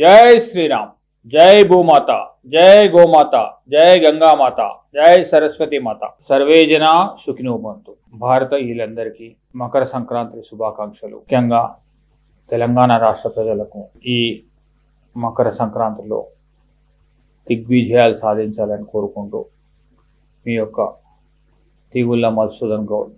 జై శ్రీరామ్. జై భూమాత. జై గోమాత. జై గంగామాత. జై సరస్వతి మాత. సర్వే జన సుఖినో భారత వీళ్ళందరికీ మకర సంక్రాంతి శుభాకాంక్షలు. ముఖ్యంగా తెలంగాణ రాష్ట్ర ప్రజలకు ఈ మకర సంక్రాంతిలో దిగ్విజయాలు సాధించాలని కోరుకుంటూ మీ యొక్క తీగుళ్ళ మధుసూదన్ గౌడ్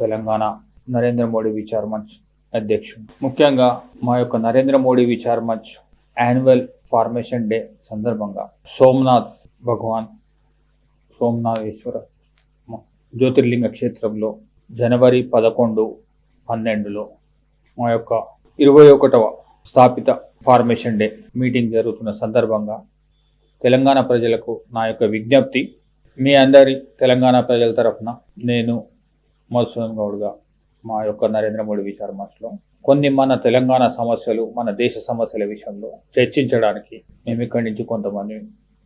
తెలంగాణ నరేంద్ర మోడీ విచార్ మంచ్ అధ్యక్షుడు. ముఖ్యంగా మా యొక్క Narendra Modi Vichar Manch annual formation day సందర్భంగా సోమనాథ్ భగవాన్ సోమనాథేశ్వర జ్యోతిర్లింగ క్షేత్రంలో జనవరి పదకొండు పన్నెండులో మా యొక్క ఇరవై ఒకటవ స్థాపిత ఫార్మేషన్ డే మీటింగ్ జరుగుతున్న సందర్భంగా తెలంగాణ ప్రజలకు నా యొక్క విజ్ఞప్తి. మీ అందరి తెలంగాణ ప్రజల తరఫున నేను మధుసూదన్ గౌడ్గా మా యొక్క నరేంద్ర మోడీ విచార మనసులో కొన్ని మన తెలంగాణ సమస్యలు మన దేశ సమస్యల విషయంలో చర్చించడానికి మేము ఇక్కడి నుంచి కొంతమంది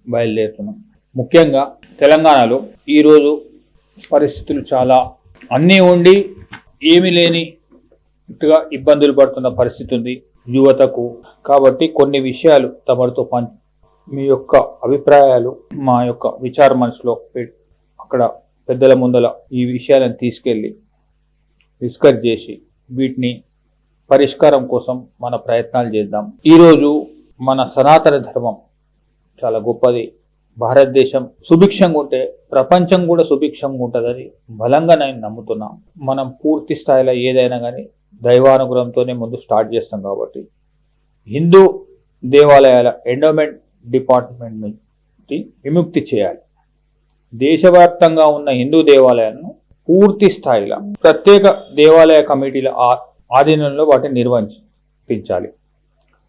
బయలుదేరుతున్నాం. ముఖ్యంగా తెలంగాణలో ఈరోజు పరిస్థితులు చాలా అన్నీ ఉండి ఏమీ లేనిగా ఇబ్బందులు పడుతున్న పరిస్థితి ఉంది యువతకు. కాబట్టి కొన్ని విషయాలు తమరితో పం మీ యొక్క అభిప్రాయాలు మా యొక్క విచార మనసులో అక్కడ పెద్దల ముందల ఈ విషయాలను తీసుకెళ్ళి డిస్కస్ చేసి వీటిని పరిష్కారం కోసం మన ప్రయత్నాలు చేద్దాం. ఈరోజు మన సనాతన ధర్మం చాలా గొప్పది. భారతదేశం సుభిక్షంగా ఉంటే ప్రపంచం కూడా సుభిక్షంగా ఉంటుందని బలంగా నేను నమ్ముతున్నాం. మనం పూర్తి స్థాయిలో ఏదైనా కానీ దైవానుగ్రహంతోనే ముందు స్టార్ట్ చేస్తాం కాబట్టి. హిందూ దేవాలయాల ఎండోమెంట్ డిపార్ట్మెంట్ నుంచి విముక్తి చేయాలి. దేశవ్యాప్తంగా ఉన్న హిందూ దేవాలయాలను పూర్తి స్థాయిలో ప్రత్యేక దేవాలయ కమిటీల ఆధీనంలో వాటిని నిర్వహించాలి.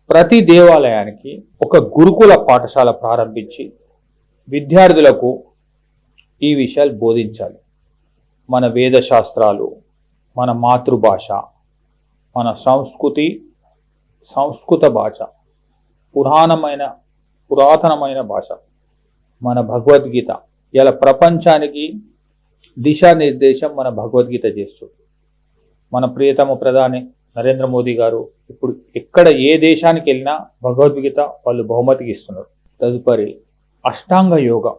ప్రతి దేవాలయానికి ఒక గురుకుల పాఠశాల ప్రారంభించి విద్యార్థులకు ఈ విషయాలు బోధించాలి. మన వేదశాస్త్రాలు మన మాతృభాష మన సంస్కృతి సంస్కృత భాష పురాణమైన పురాతనమైన భాష మన భగవద్గీత ఇలా ప్రపంచానికి దిశానిర్దేశం మన భగవద్గీత చేస్తుంది. మన ప్రియతమ ప్రధాని నరేంద్ర మోదీ గారు ఇప్పుడు ఎక్కడ ఏ దేశానికి వెళ్ళినా భగవద్గీత వాళ్ళు బహుమతికి ఇస్తున్నారు. తదుపరి అష్టాంగ యోగం.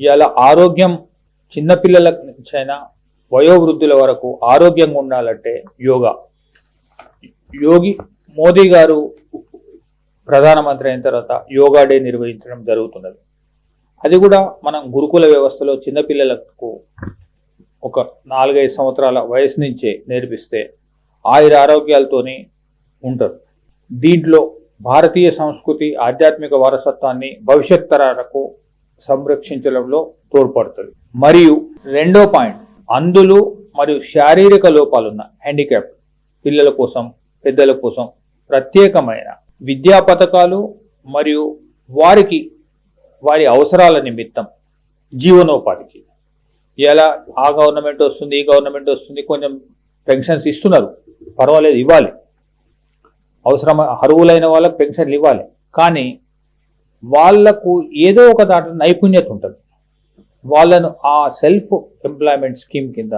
ఇలా ఆరోగ్యం చిన్నపిల్లల నుంచైనా వయోవృద్ధుల వరకు ఆరోగ్యంగా ఉండాలంటే యోగా. యోగి మోదీ గారు ప్రధానమంత్రి అయిన తర్వాత యోగా డే నిర్వహించడం జరుగుతున్నది. అది కూడా మనం గురుకుల వ్యవస్థలో చిన్నపిల్లలకు ఒక నాలుగైదు సంవత్సరాల వయసు నుంచే నేర్పిస్తే ఆయుర ఆరోగ్యాలతోనే ఉంటారు. దీంట్లో భారతీయ సంస్కృతి ఆధ్యాత్మిక వారసత్వాన్ని భవిష్యత్ తరాలకు సంరక్షించడంలో తోడ్పడుతుంది. మరియు రెండో పాయింట్ అందులు మరియు శారీరక లోపాలున్న హ్యాండిక్యాప్ పిల్లల కోసం పెద్దల కోసం ప్రత్యేకమైన విద్యా పథకాలు మరియు వారికి వారి అవసరాల నిమిత్తం జీవనోపాధికి ఇలా ఆ గవర్నమెంట్ వస్తుంది ఈ గవర్నమెంట్ వస్తుంది కొంచెం పెన్షన్స్ ఇస్తున్నారు. పర్వాలేదు ఇవ్వాలి. అవసరం అరువులైన వాళ్ళకి పెన్షన్లు ఇవ్వాలి. కానీ వాళ్ళకు ఏదో ఒక దాంట్లో నైపుణ్యత ఉంటుంది. వాళ్ళను ఆ సెల్ఫ్ ఎంప్లాయ్మెంట్ స్కీమ్ కింద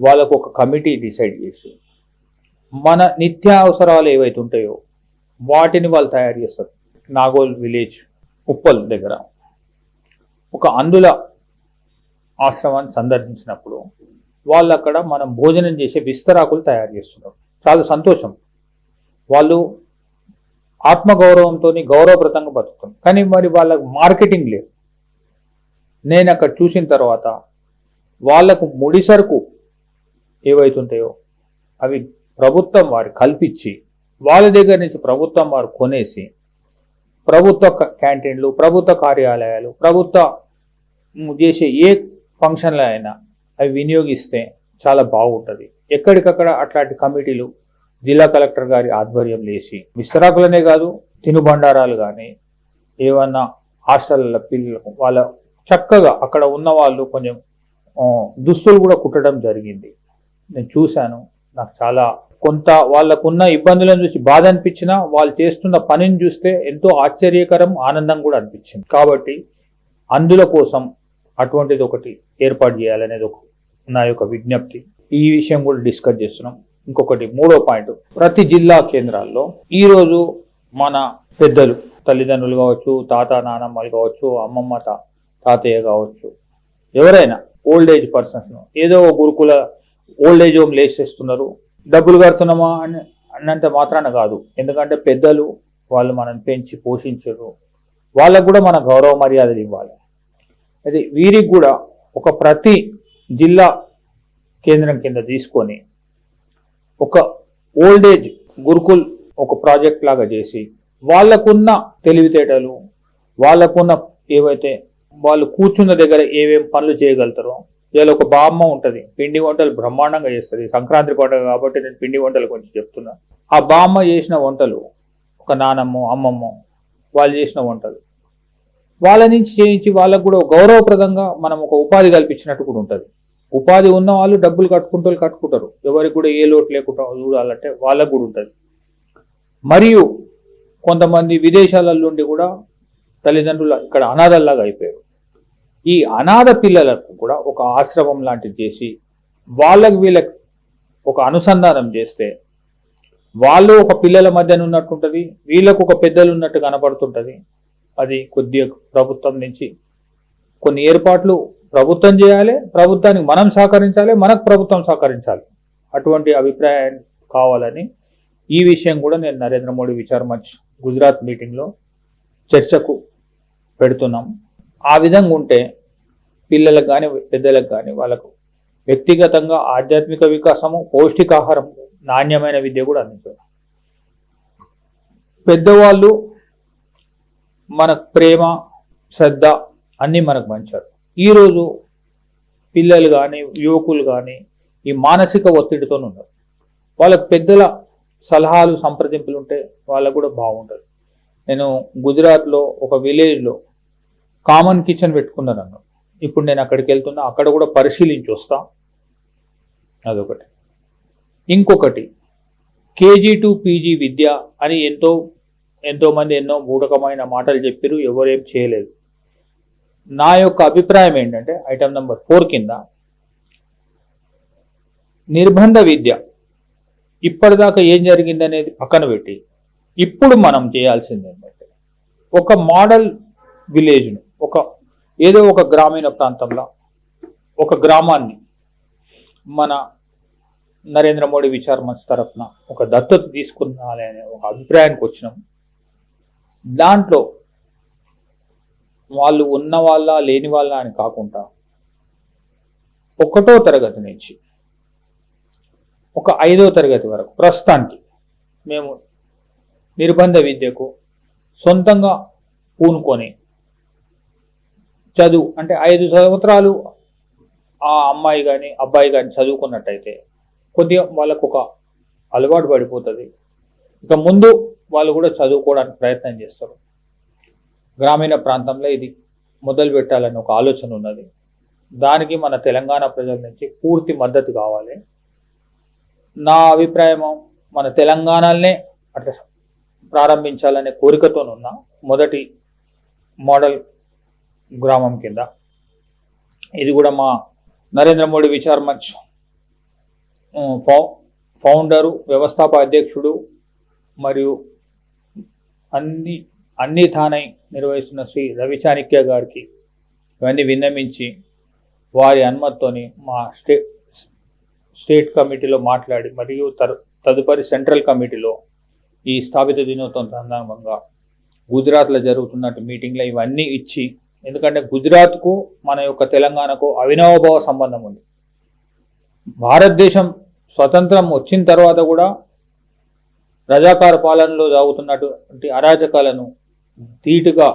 వాళ్ళకు ఒక కమిటీ డిసైడ్ చేసి మన నిత్యావసరాలు ఏవైతే ఉంటాయో వాటిని వాళ్ళు తయారు చేస్తారు. నాగోల్ విలేజ్ ఉప్పల్ దగ్గర. ఒక అందుల ఆశ్రమాన్ని సందర్శించినప్పుడు వాళ్ళు అక్కడ మనం భోజనం చేసే విస్తరాకులు తయారు చేస్తున్నారు. చాలా సంతోషం. వాళ్ళు ఆత్మగౌరవంతో గౌరవప్రదంగా బతుకుతాం కానీ మరి వాళ్ళకు మార్కెటింగ్ లేదు. నేను అక్కడ చూసిన తర్వాత వాళ్ళకు ముడి సరుకు ఏవైతుంటాయో అవి ప్రభుత్వం వారు కల్పించి వాళ్ళ దగ్గర నుంచి ప్రభుత్వం వారు కొనేసి ప్రభుత్వ క్యాంటీన్లు ప్రభుత్వ కార్యాలయాలు ప్రభుత్వ చేసే ఏ ఫంక్షన్లో అయినా అవి వినియోగిస్తే చాలా బాగుంటుంది. ఎక్కడికక్కడ అట్లాంటి కమిటీలు జిల్లా కలెక్టర్ గారి ఆధ్వర్యం లేచి విస్తరాకులనే కాదు తినుబండారాలు కానీ ఏమన్నా హాస్టళ్ళ పిల్లలకు వాళ్ళ చక్కగా అక్కడ ఉన్న వాళ్ళు కొంచెం దుస్తులు కూడా కుట్టడం జరిగింది. నేను చూశాను నాకు చాలా కొంత వాళ్ళకున్న ఇబ్బందులను చూసి బాధ అనిపించినా వాళ్ళు చేస్తున్న పనిని చూస్తే ఎంతో ఆశ్చర్యకరం ఆనందం కూడా అనిపించింది. కాబట్టి అందుల కోసం అటువంటిది ఒకటి ఏర్పాటు చేయాలనేది ఒక నా యొక్క విజ్ఞప్తి. ఈ విషయం కూడా డిస్కస్ చేస్తున్నాం. ఇంకొకటి మూడో పాయింట్. ప్రతి జిల్లా కేంద్రాల్లో ఈరోజు మన పెద్దలు తల్లిదండ్రులు కావచ్చు తాత నానమ్మలు కావచ్చు అమ్మమ్మ తా తాతయ్య కావచ్చు ఎవరైనా ఓల్డ్ ఏజ్ పర్సన్స్ను ఏదో ఒక గురుకుల ఓల్డ్ ఏజ్ హోమ్ లేసేస్తున్నారు. డబ్బులు కడుతున్నామా అని అన్నంత మాత్రాన కాదు. ఎందుకంటే పెద్దలు వాళ్ళు మనల్ని పెంచి పోషించరు. వాళ్ళకు కూడా మన గౌరవ మర్యాదలు ఇవ్వాలి. అది వీరికి కూడా ఒక ప్రతి జిల్లా కేంద్రం కింద తీసుకొని ఒక ఓల్డ్ ఏజ్ గురుకుల్ ఒక ప్రాజెక్ట్ లాగా చేసి వాళ్ళకున్న తెలివితేటలు వాళ్ళకున్న ఏవైతే వాళ్ళు కూర్చున్న దగ్గర ఏమేం పనులు చేయగలుగుతారో ఇవాళ ఒక బామ్మ ఉంటుంది పిండి వంటలు బ్రహ్మాండంగా చేస్తుంది సంక్రాంతి పండుగ కాబట్టి నేను పిండి వంటలు కొంచెం చెప్తున్నా. ఆ బామ్మ చేసిన వంటలు ఒక నానమ్మ అమ్మమ్మ వాళ్ళు చేసిన వంటలు. వాళ్ళ నుంచి చేయించి వాళ్ళకు కూడా గౌరవప్రదంగా మనం ఒక ఉపాధి కల్పించినట్టు కూడా ఉంటుంది. ఉపాధి ఉన్న వాళ్ళు డబ్బులు కట్టుకుంటూ కట్టుకుంటారు. ఎవరికి కూడా ఏ లోటు లేకుండా చూడాలంటే వాళ్ళకు కూడా ఉంటుంది. మరియు కొంతమంది విదేశాల నుండి కూడా తల్లిదండ్రులు ఇక్కడ అనాథల్లాగా అయిపోయారు. ఈ అనాథ పిల్లలకు కూడా ఒక ఆశ్రమం లాంటిది చేసి వాళ్ళకు వీళ్ళకి ఒక అనుసంధానం చేస్తే వాళ్ళు ఒక పిల్లల మధ్యన ఉన్నట్టు ఉంటుంది వీళ్ళకు ఒక పెద్దలు ఉన్నట్టు కనపడుతుంటుంది అది కొద్దిగా ప్రభుత్వం నుంచి కొన్ని ఏర్పాట్లు ప్రభుత్వం చేయాలి ప్రభుత్వానికి మనం సహకరించాలి మనకు ప్రభుత్వం సహకరించాలి. అటువంటి అభిప్రాయం కావాలని ఈ విషయం కూడా నేను నరేంద్ర మోడీ విచార్ మంచ్ గుజరాత్ మీటింగ్లో చర్చకు పెడుతున్నాం. ఆ విధంగా ఉంటే పిల్లలకు కానీ పెద్దలకు కానీ వాళ్ళకు వ్యక్తిగతంగా ఆధ్యాత్మిక వికాసము పౌష్టికాహారం నాణ్యమైన విద్య కూడా అందించారు పెద్దవాళ్ళు మనకు ప్రేమ శ్రద్ధ అన్నీ మనకు పంచారు. ఈరోజు పిల్లలు కానీ యువకులు కానీ ఈ మానసిక ఒత్తిడితో ఉన్నారు. వాళ్ళకు పెద్దల సలహాలు సంప్రదింపులు ఉంటే వాళ్ళకు కూడా బాగుంటుంది. నేను గుజరాత్లో ఒక విలేజ్లో కామన్ కిచెన్ పెట్టుకున్నాను నన్ను ఇప్పుడు నేను అక్కడికి వెళ్తున్నా అక్కడ కూడా పరిశీలించి వస్తా. అదొకటి. ఇంకొకటి కేజీ టు పీజీ విద్య అని ఎంతో ఎంతోమంది ఎన్నో మూఢకమైన మాటలు చెప్పారు ఎవరేం చేయలేదు. నా యొక్క అభిప్రాయం ఏంటంటే ఐటమ్ నెంబర్ ఫోర్ కింద నిర్బంధ విద్య. ఇప్పటిదాకా ఏం జరిగిందనేది పక్కన పెట్టి ఇప్పుడు మనం చేయాల్సింది ఏంటంటే ఒక మోడల్ విలేజ్ను ఒక ఏదో ఒక గ్రామీణ ప్రాంతంలో ఒక గ్రామాన్ని మన నరేంద్ర మోడీ విచార్ మంచి తరఫున ఒక దత్తత తీసుకున్నాలి అనే ఒక అభిప్రాయానికి వచ్చినాం. దాంట్లో వాళ్ళు ఉన్న వాళ్ళ లేని వాళ్ళ అని కాకుండా ఒకటో తరగతి నుంచి ఒక ఐదో తరగతి వరకు ప్రస్తుతానికి మేము నిర్బంధ విద్యకు సొంతంగా పూనుకొని చదువు అంటే ఐదు సంవత్సరాలు ఆ అమ్మాయి కానీ అబ్బాయి కానీ చదువుకున్నట్టయితే కొద్దిగా వాళ్ళకు ఒక అలవాటు పడిపోతుంది. ఇక ముందు వాళ్ళు కూడా చదువుకోవడానికి ప్రయత్నం చేస్తారు. గ్రామీణ ప్రాంతంలో ఇది మొదలు పెట్టాలని ఒక ఆలోచన ఉన్నది. దానికి మన తెలంగాణ ప్రజల నుంచి పూర్తి మద్దతు కావాలి. నా అభిప్రాయం మన తెలంగాణనే అట్లా ప్రారంభించాలనే కోరికతోనున్న మొదటి మోడల్ గ్రామం కింద. ఇది కూడా మా నరేంద్ర మోడీ విచార్ మంచ్ ఫౌ ఫౌండరు వ్యవస్థాపక అధ్యక్షుడు మరియు అన్ని అన్ని తానై నిర్వహిస్తున్న శ్రీ రవిచాణిక్య గారికి ఇవన్నీ విన్నమించి వారి అనుమతితోని మా స్టేట్ స్టేట్ కమిటీలో మాట్లాడి మరియు తదుపరి సెంట్రల్ కమిటీలో ఈ స్థాపిత దినోత్సవం సందర్భంగా గుజరాత్లో జరుగుతున్నట్టు మీటింగ్లో ఇవన్నీ ఇచ్చి ఎందుకంటే గుజరాత్కు మన యొక్క తెలంగాణకు అవినవభావ సంబంధం ఉంది. భారతదేశం స్వతంత్రం వచ్చిన తర్వాత కూడా రజాకార పాలనలో జాగుతున్నటువంటి అరాచకాలను ధీటుగా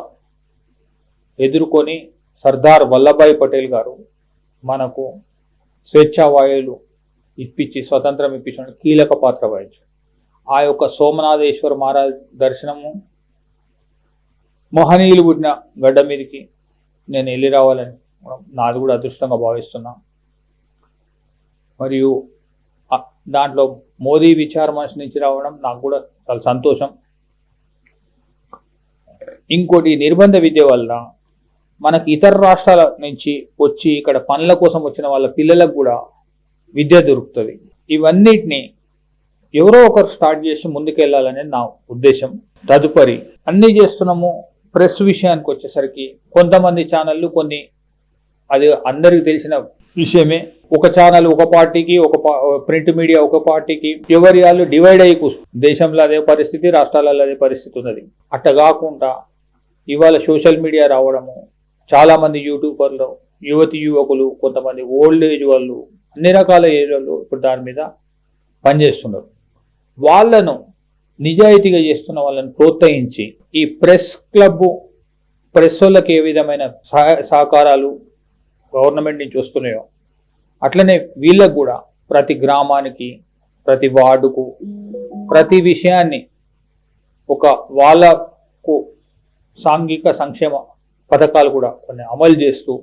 ఎదుర్కొని సర్దార్ వల్లభాయ్ పటేల్ గారు మనకు స్వేచ్ఛా వాయువులు ఇప్పించి స్వతంత్రం ఇప్పించడానికి కీలక పాత్ర వహించారు. ఆ యొక్క సోమనాథేశ్వర మహారాజ్ దర్శనము మహనీయులు పుట్టిన గడ్డ మీదకి నేను వెళ్ళి రావాలని నాది కూడా అదృష్టంగా భావిస్తున్నా. మరియు దాంట్లో మోదీ విచార మనసు నుంచి రావడం నాకు కూడా చాలా సంతోషం. ఇంకోటి నిర్బంధ విద్య వల్ల మనకి ఇతర రాష్ట్రాల నుంచి వచ్చి ఇక్కడ పనుల కోసం వచ్చిన వాళ్ళ పిల్లలకు కూడా విద్య దొరుకుతుంది. ఇవన్నిటిని ఎవరో ఒకరు స్టార్ట్ చేసి ముందుకెళ్ళాలనేది నా ఉద్దేశం. తదుపరి అన్నీ చేస్తున్నాము ప్రెస్ విషయానికి వచ్చేసరికి కొంతమంది ఛానళ్ళు కొన్ని అది అందరికీ తెలిసిన విషయమే. ఒక ఛానల్ ఒక పార్టీకి ఒక ప్రింట్ మీడియా ఒక పార్టీకి ఎవరి వాళ్ళు డివైడ్ అయ్యి కూర్చుంది దేశంలో అదే పరిస్థితి రాష్ట్రాలలో అదే పరిస్థితి ఉన్నది. అట్ట కాకుండా ఇవాళ సోషల్ మీడియా రావడము చాలామంది యూట్యూబర్లు యువతి యువకులు కొంతమంది ఓల్డ్ ఏజ్ వాళ్ళు అన్ని రకాల ఏజ్ వాళ్ళు ఇప్పుడు దాని మీద పనిచేస్తున్నారు. వాళ్ళను నిజాయితీగా చేస్తున్న వాళ్ళని ప్రోత్సహించి ఈ ప్రెస్ క్లబ్ ప్రెస్ వాళ్ళకి ఏ విధమైన సహ- సహకారాలు గవర్నమెంట్ నుంచి వస్తున్నాయో అట్లనే వీళ్ళకు కూడా ప్రతి గ్రామానికి ప్రతి వార్డుకు ప్రతి విషయాన్ని ఒక వాళ్ళకు సాంఘిక సంక్షేమ పథకాలు కూడా కొన్ని అమలు చేస్తూ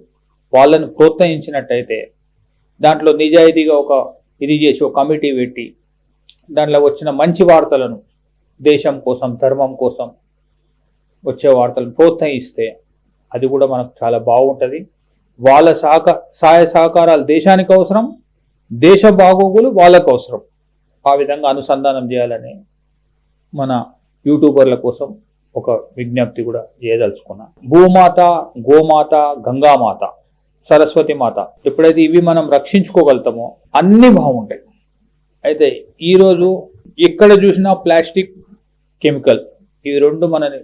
వాళ్ళని ప్రోత్సహించినట్టయితే దాంట్లో నిజాయితీగా ఒక ఇది చేసి ఒక కమిటీ పెట్టి దాంట్లో వచ్చిన మంచి వార్తలను దేశం కోసం ధర్మం కోసం వచ్చే వార్తలను ప్రోత్సహిస్తే అది కూడా మనకు చాలా బాగుంటుంది. వాళ్ళ సహక సహాయ సహకారాలు దేశానికి అవసరం దేశ బాగోగులు వాళ్ళకు అవసరం. ఆ విధంగా అనుసంధానం చేయాలని మన యూట్యూబర్ల కోసం ఒక విజ్ఞప్తి కూడా చేయదలుచుకున్నా. భూమాత గోమాత గంగామాత సరస్వతి మాత ఎప్పుడైతే ఇవి మనం రక్షించుకోగలుగుతామో అన్నీ బాగుంటాయి. అయితే ఈరోజు ఎక్కడ చూసినా ప్లాస్టిక్ కెమికల్ ఇవి రెండు మనని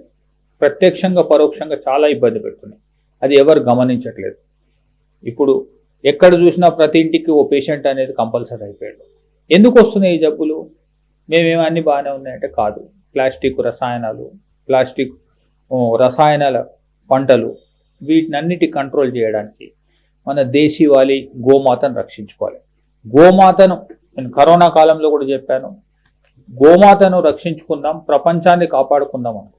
ప్రత్యక్షంగా పరోక్షంగా చాలా ఇబ్బంది పెడుతున్నాయి. అది ఎవరు గమనించట్లేదు. ఇప్పుడు ఎక్కడ చూసినా ప్రతి ఇంటికి ఓ పేషెంట్ అనేది కంపల్సరీ అయిపోయాడు. ఎందుకు వస్తున్నాయి ఈ జబ్బులు? మేమేమన్నీ బాగానే ఉన్నాయంటే కాదు. ప్లాస్టిక్ రసాయనాలు ప్లాస్టిక్ రసాయనాల పంటలు వీటినన్నిటి కంట్రోల్ చేయడానికి మన దేశీవాలి గోమాతను రక్షించుకోవాలి. గోమాతను నేను కరోనా కాలంలో కూడా చెప్పాను గోమాతను రక్షించుకుందాం ప్రపంచాన్ని కాపాడుకుందాం అని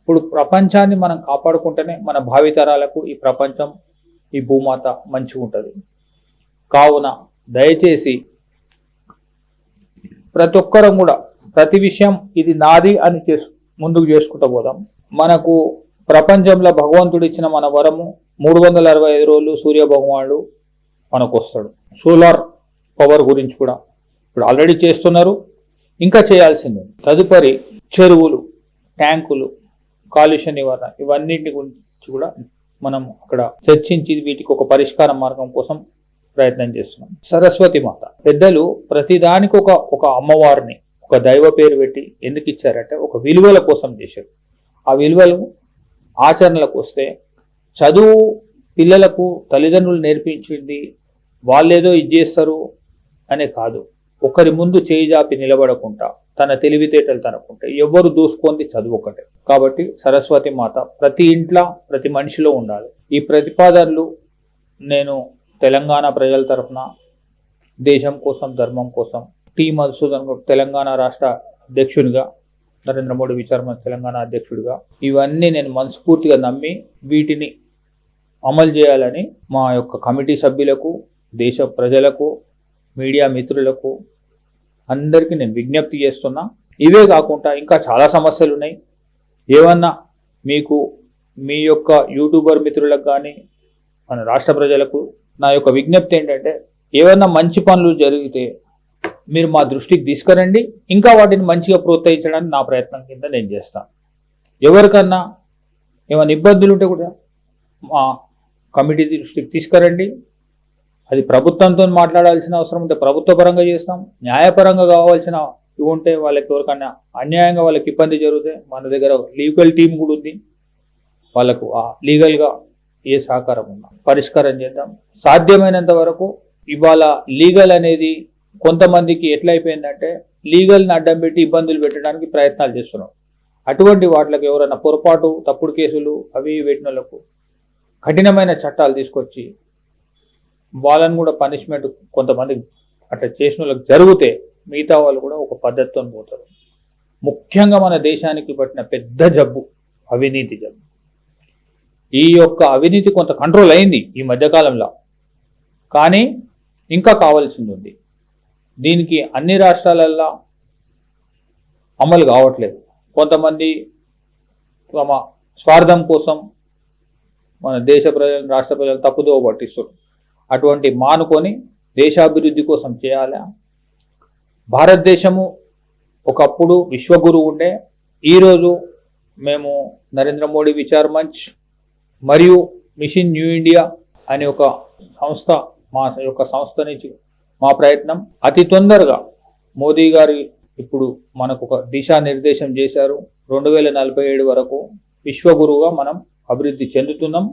ఇప్పుడు ప్రపంచాన్ని మనం కాపాడుకుంటేనే మన భావితరాలకు ఈ ప్రపంచం ఈ భూమాత మంచిగా ఉంటుంది. కావున దయచేసి ప్రతి ఒక్కరం కూడా ప్రతి విషయం ఇది నాది అని చేసు ముందుకు చేసుకుంటూ పోదాం. మనకు ప్రపంచంలో భగవంతుడు ఇచ్చిన మన వరము మూడు వందల అరవై ఐదు రోజులు సూర్య భగవానుడు మనకు వస్తాడు సోలార్ పవర్ గురించి కూడా ఇప్పుడు ఆల్రెడీ చేస్తున్నారు. ఇంకా చేయాల్సింది తదుపరి చెరువులు ట్యాంకులు కాలుష్య నివారణ ఇవన్నిటి గురించి కూడా మనం అక్కడ చర్చించి వీటికి ఒక పరిష్కార మార్గం కోసం ప్రయత్నం చేస్తున్నాం. సరస్వతి మాత. పెద్దలు ప్రతిదానికి ఒక ఒక అమ్మవారిని ఒక దైవ పేరు పెట్టి ఎందుకు ఇచ్చారంటే ఒక విలువల కోసం చేశారు. ఆ విలువలు ఆచరణలకు వస్తే చదువు పిల్లలకు తల్లిదండ్రులు నేర్పించింది వాళ్ళేదో ఇది చేస్తారు అనే కాదు. ఒకరి ముందు చేయి జాపి నిలబడకుండా తన తెలివితేటలు తనకుంటే ఎవరు దూసుకుంది చదువు కాబట్టి సరస్వతి మాత ప్రతి ఇంట్లో ప్రతి మనిషిలో ఉండాలి. ఈ ప్రతిపాదనలు నేను తెలంగాణ ప్రజల తరఫున దేశం కోసం ధర్మం కోసం టి మధుసూదన్ తెలంగాణ రాష్ట్ర అధ్యక్షునిగా నరేంద్ర మోడీ విచారణ తెలంగాణ అధ్యక్షుడిగా ఇవన్నీ నేను మనస్ఫూర్తిగా నమ్మి వీటిని అమలు చేయాలని మా యొక్క కమిటీ సభ్యులకు దేశ ప్రజలకు మీడియా మిత్రులకు అందరికీ నేను విజ్ఞప్తి చేస్తున్నా. ఇవే కాకుండా ఇంకా చాలా సమస్యలు ఉన్నాయి ఏమన్నా మీకు మీ యొక్క యూట్యూబర్ మిత్రులకు కానీ మన రాష్ట్ర ప్రజలకు నా యొక్క విజ్ఞప్తి ఏంటంటే ఏమన్నా మంచి పనులు జరిగితే మీరు మా దృష్టికి తీసుకురండి. ఇంకా వాటిని మంచిగా ప్రోత్సహించడానికి నా ప్రయత్నం కింద నేను చేస్తాను ఎవరికన్నా ఏమైనా ఇబ్బందులు ఉంటే కూడా మా కమిటీ దృష్టికి తీసుకురండి. అది ప్రభుత్వంతో మాట్లాడాల్సిన అవసరం ఉంటే ప్రభుత్వ పరంగా చేస్తాం న్యాయపరంగా కావాల్సిన ఇవి ఉంటే వాళ్ళకి ఎవరికన్నా అన్యాయంగా వాళ్ళకి ఇబ్బంది జరిగితే మన దగ్గర లీగల్ టీం కూడా ఉంది. వాళ్ళకు ఆ లీగల్గా ఏ సహకారం ఉన్నా పరిష్కారం చేద్దాం. సాధ్యమైనంత వరకు ఇవాళ లీగల్ అనేది కొంతమందికి ఎట్లా అయిపోయిందంటే లీగల్ని అడ్డం పెట్టి ఇబ్బందులు పెట్టడానికి ప్రయత్నాలు చేస్తున్నాం. అటువంటి వాటికి ఎవరైనా పొరపాటు తప్పుడు కేసులు అవి ఇవి పెట్టిన వాళ్ళకు కఠినమైన చట్టాలు తీసుకొచ్చి వాళ్ళని కూడా పనిష్మెంట్ కొంతమంది అట్లా చేసిన వాళ్ళకి జరిగితే మిగతా వాళ్ళు కూడా ఒక పద్ధతితో పోతారు. ముఖ్యంగా మన దేశానికి పట్టిన పెద్ద జబ్బు అవినీతి జబ్బు. ఈ యొక్క అవినీతి కొంత కంట్రోల్ అయింది ఈ మధ్యకాలంలో. కానీ ఇంకా కావాల్సింది ఉంది. దీనికి అన్ని రాష్ట్రాలల్లో అమలు కావట్లేదు. కొంతమంది తమ స్వార్థం కోసం మన దేశ ప్రజలు రాష్ట్ర ప్రజలు తప్పుదోవ పట్టిస్తారు అటువంటి మానుకొని దేశాభివృద్ధి కోసం చేయాలా? భారతదేశము ఒకప్పుడు విశ్వగురువు ఉండే. ఈరోజు మేము నరేంద్ర మోడీ విచార్ మంచ్ మరియు మిషన్ న్యూ ఇండియా అనే ఒక సంస్థ మా యొక్క సంస్థ నుంచి మా ప్రయత్నం. అతి తొందరగా మోదీ గారి ఇప్పుడు మనకు ఒక దిశానిర్దేశం చేశారు. రెండు వేల నలభై ఏడు వరకు విశ్వగురువుగా మనం అభివృద్ధి చెందుతున్నాం.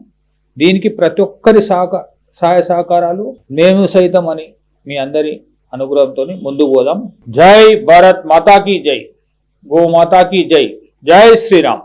దీనికి ప్రతి ఒక్కరి సహక సహాయ సహకారాలు మేము సైతం అని మీ అందరి అనుగ్రహంతో ముందుకు పోదాం. జై భారత్ మాతాకి జై. గో మాతాకి జై. జై శ్రీరామ్.